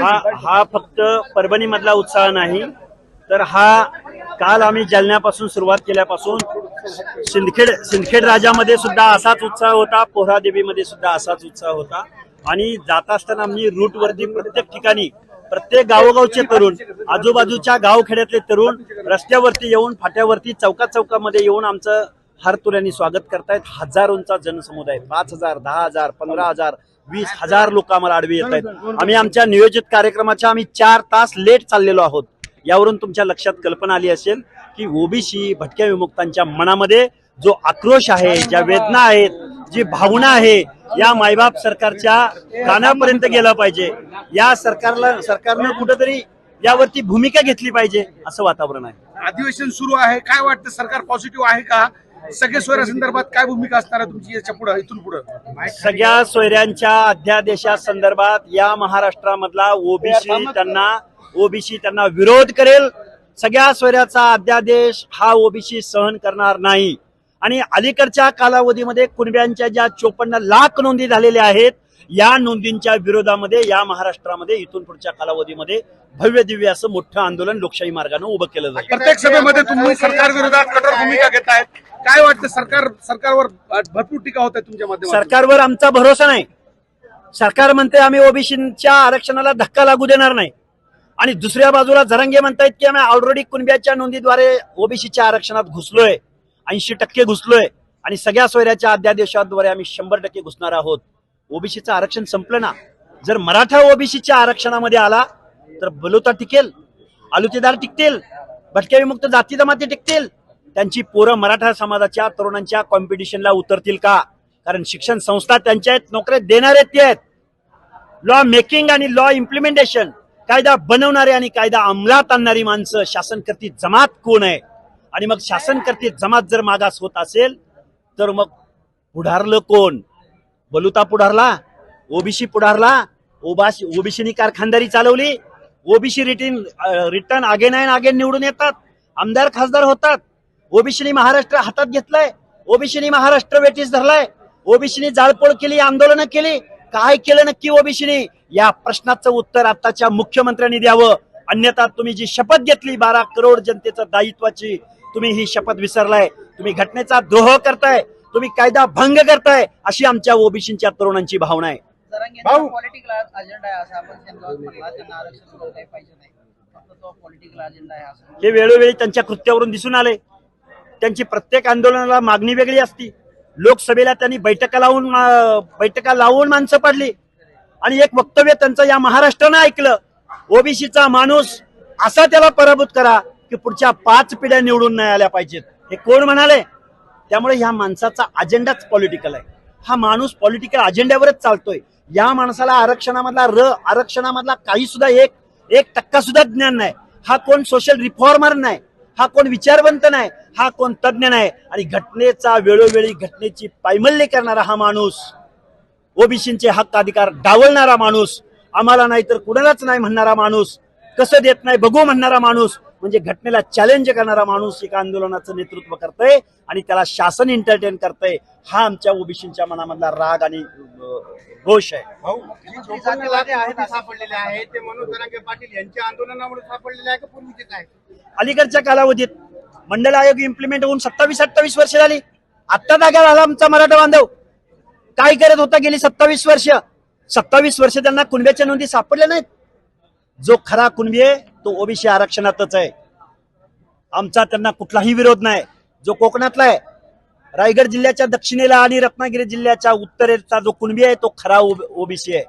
हा हा फक्त परभणी मधला उत्साह नाही तर हा काल आम्ही जालन्यापासून सुरुवात केल्यापासून सिंदखेड सिंदखेड राजामध्ये सुद्धा असाच उत्साह होता पोहरादेवीमध्ये सुद्धा असाच उत्साह होता. आणि जात असताना आम्ही रूटवरती प्रत्येक ठिकाणी प्रत्येक गावोगावचे तरुण आजूबाजूच्या गावखेड्यातले तरुण रस्त्यावरती येऊन फाट्यावरती चौका चौकामध्ये येऊन आमचं हारतुऱ्यांनी स्वागत करतायत. हजारोंचा जनसमुदाय पाच हजार दहा हजार पंधरा हजार वीस हजार लोक आम्हाला आडवी येत आहेत आम्ही आमच्या नियोजित कार्यक्रमाच्या आम्ही चार तास लेट चाललेलो आहोत. यावरून तुमच्या लक्षात कल्पना आली असेल की ओबीसी भटक्या विमुक्तांच्या मनामध्ये जो आक्रोश आहे ज्या वेदना आहेत जी भावना आहे या मायबाप सरकारच्या कानापर्यंत गेला पाहिजे. या सरकारला सरकारनं कुठंतरी यावरती भूमिका घेतली पाहिजे असं वातावरण आहे. अधिवेशन सुरू आहे. काय वाटतं? सरकार पॉझिटिव्ह आहे का? सगळे सोयऱ्या संदर्भात काय भूमिका असणार आहे तुमची याच्यापुढे इथून पुढे? सगळ्या सोयऱ्यांच्या अध्यादेशा संदर्भात या महाराष्ट्रामधला ओबीसी त्यांना ओबीसी त्यांना विरोध करेल. सगळ्या सोयऱ्याचा अध्यादेश हा ओबीसी सहन करणार नाही. आणि अलीकडच्या कालावधीमध्ये कुणब्यांच्या ज्या चोपन्न लाख नोंदी झालेल्या आहेत या नोंदींच्या विरोधामध्ये या महाराष्ट्रामध्ये इथून पुढच्या कालावधीमध्ये भव्य दिव्य असं मोठं आंदोलन लोकशाही मार्गाने उभं केलं जाईल. प्रत्येक सभेमध्ये तुम्ही सरकार विरोधात कठोर भूमिका घेतायत. काय वाटतं सरकार सरकारवर भरपूर टीका होत आहे तुमच्या माध्यमातून? सरकारवर आमचा भरोसा नाही. सरकार म्हणते आम्ही ओबीसीच्या आरक्षणाला धक्का लागू देणार नाही. आणि दुसऱ्या बाजूला जरंगे म्हणतायत की आम्ही ऑलरेडी कुणब्याच्या नोंदीद्वारे ओबीसीच्या आरक्षणात घुसलोय ऐंशी टक्के घुसलोय आणि सगळ्या सोयऱ्याच्या अध्यादेशाद्वारे आम्ही शंभर टक्के घुसणार आहोत. ओबीसीचं आरक्षण संपलं ना. जर मराठा ओबीसीच्या आरक्षणामध्ये आला तर बलुता टिकेल आलुतेदार टिकतील भटक्या विमुक्त जाती जमाती टिकतील त्यांची पोरं मराठा समाजाच्या तरुणांच्या कॉम्पिटिशनला उतरतील का? कारण शिक्षण संस्था त्यांच्या आहेत नोकऱ्या देणारे ते आहेत. लॉ मेकिंग आणि लॉ इम्प्लिमेंटेशन कायदा बनवणारे आणि कायदा अंमलात आणणारी माणसं शासनकर्ती जमात कोण आहे? आणि मग शासनकर्ती जमात जर मागास होत असेल तर मग पुढारलं कोण? बलुता पुढारला? ओबीसी पुढारला? ओबासी ओबीसीनी कारखानदारी चालवली? ओबीसी रिटर्न रिटर्न आगे नाईन आगे निवडून येतात? आमदार खासदार होतात? ओबीसीनी महाराष्ट्र हातात घेतलाय. ओबीसीनी महाराष्ट्र वेटीस धरलाय. ओबीसीनी जाळपोळ केली आंदोलनं केली. काय केलं नक्की ओबीसीनी? या प्रश्नाचं उत्तर आताच्या मुख्यमंत्र्यांनी द्यावं. अन्यथा तुम्ही जी शपथ घेतली बारा करोड जनतेचं दायित्वाची तुम्ही ही शपथ विसरलाय. तुम्ही घटनेचा द्रोह करताय. तुम्ही कायदा भंग करताय अशी आमच्या ओबीसीच्या तरुणांची भावना आहे. हे वेळोवेळी त्यांच्या कृत्यावरून दिसून आले त्यांची प्रत्येक आंदोलनाला मागणी वेगळी असती. लोकसभेला त्यांनी बैठका लावून बैठका लावून माणसं पडली. आणि एक वक्तव्य त्यांचं या महाराष्ट्रानं ऐकलं. ओबीसीचा माणूस असा त्याला पराभूत करा की पुढच्या पाच पिढ्या निवडून नाही आल्या पाहिजेत. हे कोण म्हणाले? त्यामुळे ह्या माणसाचा अजेंडाच पॉलिटिकल आहे. हा माणूस पॉलिटिकल अजेंड्यावरच चालतोय. या माणसाला आरक्षणामधला र आरक्षणामधला काही सुद्धा एक एक टक्का सुद्धा ज्ञान नाही. हा कोण सोशल रिफॉर्मर नाही. हा कोण विचारवंत नाही. हा कोण तज्ज्ञ नाही. आणि घटनेचा वेळोवेळी घटनेची पायमल्ली करणारा हा माणूस ओबीसीचे हक्क अधिकार डावलणारा माणूस आम्हाला नाही तर कुणालाच नाही म्हणणारा माणूस कसं देत नाही बघू म्हणणारा माणूस म्हणजे घटनेला चॅलेंज करणारा माणूस एका आंदोलनाचं नेतृत्व करतय आणि त्याला शासन एंटरटेन करतय. हा आमच्या ओबीसीच्या मनामधला राग आणि अं, रोष आहे. भाऊ जातीवादी आहेत असं सापडलेले आहेत. ते मनोज जरांगे पाटील यांच्या आंदोलनामुळे सापडलेले आहे का पूर्वीचेच आहे? अलीकडच्या कालावधीत मंडल आयोग इम्प्लिमेंट होऊन सत्तावीस अठ्ठावीस वर्ष झाली. आत्ता जागा झाला आमचा मराठा बांधव. काय करत होता गेली सत्तावीस वर्ष? सत्तावीस वर्ष त्यांना कुणब्याच्या नोंदी सापडल्या नाहीत. जो खरा कुणबी आहे तो ओबीसी आरक्षणातच आहे. आमचा त्यांना कुठलाही विरोध नाही. जो कोकणातला आहे रायगड जिल्ह्याच्या दक्षिणेला आणि रत्नागिरी जिल्ह्याच्या उत्तरेचा जो कुणबी आहे तो खरा ओबीसी आहे.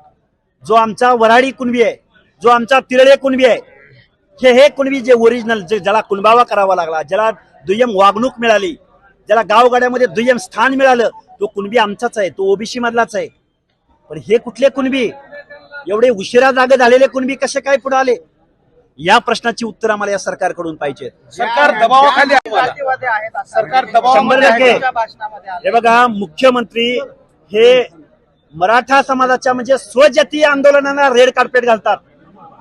जो आमचा वराडी कुणबी आहे जो आमचा तिरळे कुणबी आहे हे हे कुणबी जे ओरिजिनल जे ज्याला कुणबावा करावा लागला ज्याला दुय्यम वागणूक मिळाली ज्याला गावगाड्यामध्ये दुय्यम स्थान मिळालं तो कुणबी आमचाच आहे तो ओबीसी मधलाच आहे. पण हे कुठले कुणबी? एवढे उशिरा जागे झालेले कुणबी कसे काय पुढे आले? या प्रश्नाची उत्तर आम्हाला या सरकारकडून पाहिजे. सरकार दबावाखाली सरकार शंभर टक्के. हे बघा मुख्यमंत्री हे मराठा समाजाच्या म्हणजे स्वजातीय आंदोलनाला रेड कार्पेट घालतात.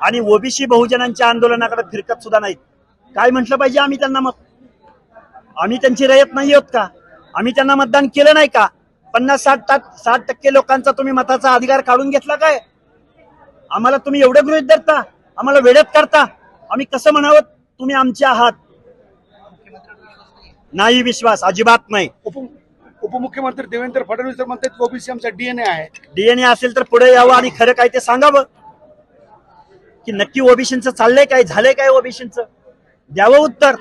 आणि ओबीसी बहुजनांच्या आंदोलनाकडे फिरकत सुद्धा नाहीत. काय म्हटलं पाहिजे आम्ही त्यांना मग आम्ही त्यांची रयत नाही आहोत का? आम्ही त्यांना मतदान केलं नाही का? पन्नास साठ साठ टक्के लोकांचा तुम्ही मताचा अधिकार काढून घेतला काय? आम्हाला तुम्ही एवढे गृहित धरता? आम्हाला वेळेत करता आम्ही कसं म्हणावं? तुम्ही आमचे आहात. नाही विश्वास अजिबात नाही. उप उपमुख्यमंत्री देवेंद्र फडणवीस म्हणतात ओबीसी आमचा डीएनए आहे. डीएनए असेल तर पुढे यावं आणि खरं काय ते सांगावं. की नक्की ओबीसीचं चाललंय काय झालंय काय ओबीसीचं? द्यावं उत्तर.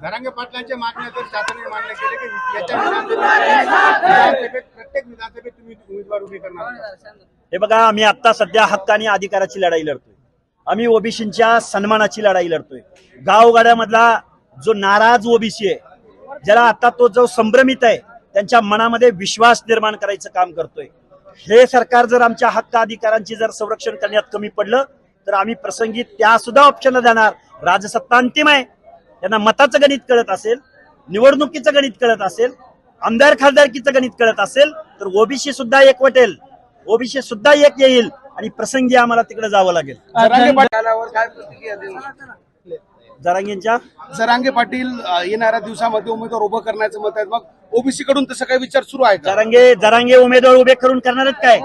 धरांगे पाटलांच्या मागण्या तर शासनाने मान्य केले की याच्या विधानसभेत विधानसभेत प्रत्येक विधानसभेत तुम्ही उमेदवार उभे करणार आहात. हे बघा आम्ही आता सध्या हक्क आणि अधिकाराची लढाई लढतोय. आम्ही ओबीसीच्या सन्मानाची लढाई लढतोय. गावगाड्यामधला जो नाराज ओबीसी आहे ज्याला आता तो जो संभ्रमित आहे त्यांच्या मनामध्ये विश्वास निर्माण करायचं काम करतोय. हे सरकार जर आमच्या हक्क अधिकारांची जर संरक्षण करण्यात कमी पडलं तर आम्ही प्रसंगी त्या सुद्धा ऑप्शन देणार. राजसत्ता अंतिम आहे. त्यांना मताचं गणित कळत असेल निवडणुकीचं गणित कळत असेल आमदार खासदारकीचं गणित कळत असेल तर ओबीसी सुद्धा एकवटेल ओबीसी सुद्धा एक येईल आणि प्रसंगी आम्हाला तिकडे जावं लागेल? जरांगींच्या? जरांगे पाटील येणाऱ्या दिवसामध्ये उमेदवार उभं करण्याचं मत आहे. मग ओबीसी कडून तसं काही विचार सुरू आहे का? जरांगे जरांगे उमेदवार उभे करून करणार आहेत काय.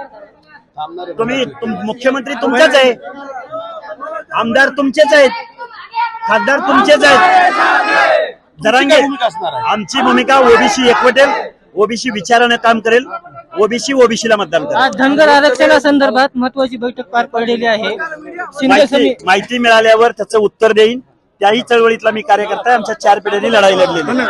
तुम्ही तुम- मुख्यमंत्री तुमचेच आहे. आमदार तुमचेच आहेत. खासदार तुमचेच आहेत. जरांगे आमची भूमिका ओबीसी एकवटेल. ओबीसी विचारानं काम करेल. ओबीसी ओबीसीला मतदान करेल. आज धनगर आरक्षणासंदर्भात महत्वाची बैठक पार पडलेली आहे. शिंदे माहिती समिती माहिती मिळाल्यावर त्याचं उत्तर देईन. त्याही चळवळीतला मी कार्यकर्ता आहे. आमच्या चार पिढ्यांनी लढाई लढलेली आहे.